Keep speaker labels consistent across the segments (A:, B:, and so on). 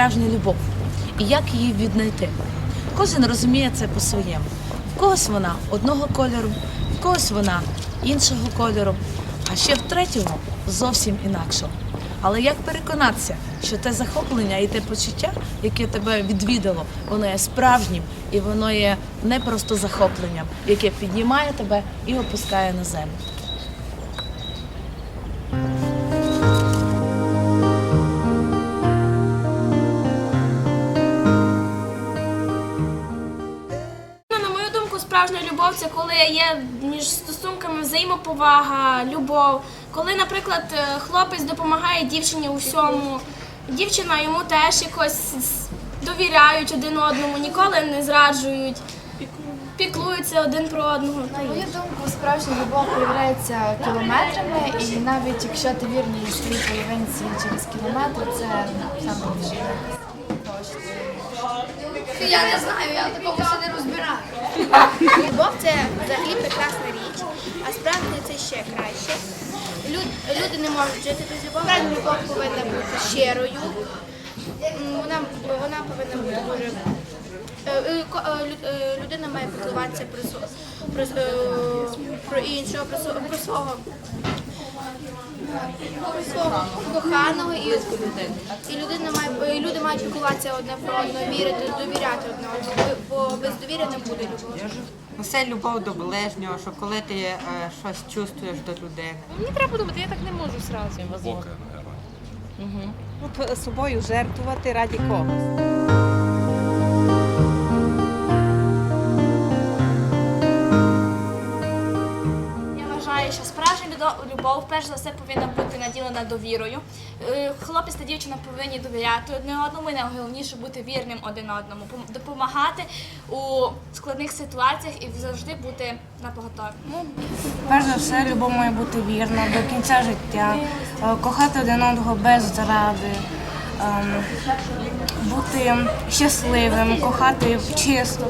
A: справжня любов і як її віднайти. Кожен розуміє це по-своєму. В когось вона одного кольору, в когось вона іншого кольору, а ще в третього зовсім інакшого. Але як переконатися, що те захоплення і те почуття, яке тебе відвідало, воно є справжнім і воно є не просто захопленням, яке піднімає тебе і опускає на землю.
B: Справжня любов це коли є між стосунками взаємоповага, любов. Коли, наприклад, е, хлопець допомагає дівчині у всьому, дівчина йому теж якось довіряють один одному, ніколи не зраджують, піклуються один про одного.
C: На мою думку, справжня любов проявляється кілометрами, і навіть якщо ти вірний своїй половинці через кілометр, це саме більше.
D: Я не знаю, я в такому все не розбираю. Любов це взагалі прекрасна річ, а справді це ще краще. Люд- люди не можуть жити без любові. Любов повинна бути щирою. Вона, вона повинна бути дуже. е, е, е, лю- Людина має піклуватися про, про, про іншого, про, про свого. Свого коханого і, і людина має і люди мають піклуватися одне про одного, вірити, довіряти одне одному, бо без довір'я не буде любові.
E: Ну, Це любов до ближнього, що коли ти е, щось чувствуєш до людини.
F: Мені треба подумати, я так не можу зразу.
G: Глубокое, наверное.
H: Ну, собою жертвувати раді когось.
B: Любов перш за все повинна бути наділена довірою. Е, Хлопець та дівчина повинні довіряти одне одному, і найголовніше бути вірним один одному, пом- допомагати у складних ситуаціях і завжди бути на поготові.
I: Перш за все, любов має бути вірна до кінця життя, е, кохати один одного без зради, ем, бути щасливим, кохати чисто.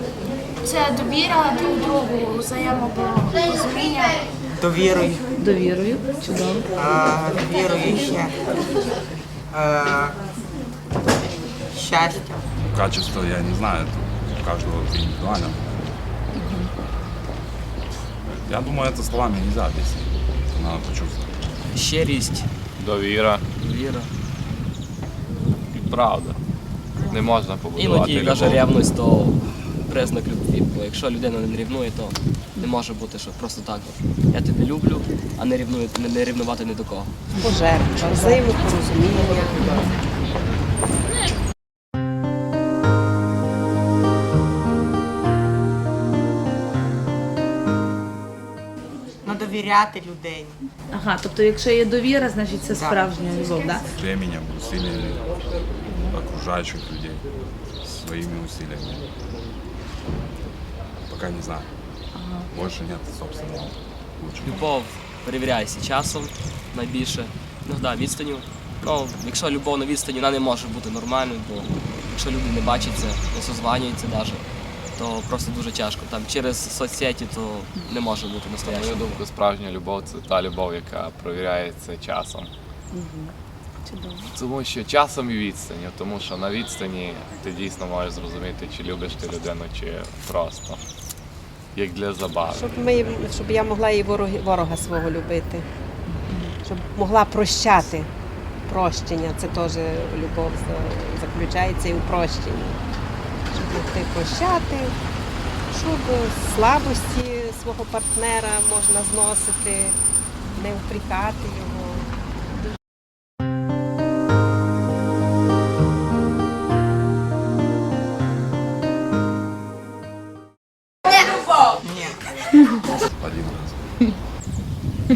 B: Це довіра друг другу, взаємопорозуміння.
E: Довірою,
A: Довірою, чудово.
E: а, довірою ще. Е, щастя.
G: Качество, я не знаю, это у каждого индивидуально. Я думаю, это словами нельзя объяснить. Это надо почувствовать.
J: щирість,
K: Довіра
J: віра.
K: і правда. Не можна побудувати
J: Іноді навіть
K: любов.
J: ревність то признак любві. Бо якщо людина не рівнує, то не може бути, що просто так. от, Я тебе люблю, а не рівную, не, не рівнувати ні до кого.
H: Пожертва, взаємопорозуміння.
E: Ну, довіряти людині.
A: Ага, тобто, якщо є довіра, значить це справжня любов, так?
G: Временем, усилиями окружающих людей, своими усилиями. Пока не знаю. Больше нет собственного лучшего.
J: Любов перевіряється часом найбільше, іноді відстанню. Ну, якщо любов на відстані, вона не може бути нормальною, бо якщо люди не бачаться, не созванюються навіть, то просто дуже тяжко. Там через соцсеті то не може бути
K: На мою
J: настоящим.
K: думку, справжня любов це та любов, яка провіряється часом. Тому що часом і відстані, тому що на відстані ти дійсно можеш зрозуміти, чи любиш ти людину, чи просто. Як для забави.
H: Щоб, ми, щоб я могла і ворога, ворога свого любити. Щоб могла прощати. Прощення це теж любов заключається і у прощенні. Щоб могти прощати, щоб слабості свого партнера можна зносити, не впрікати його.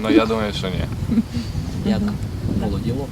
K: Ну я думаю, що ні.
J: Як було діло.
A: Було.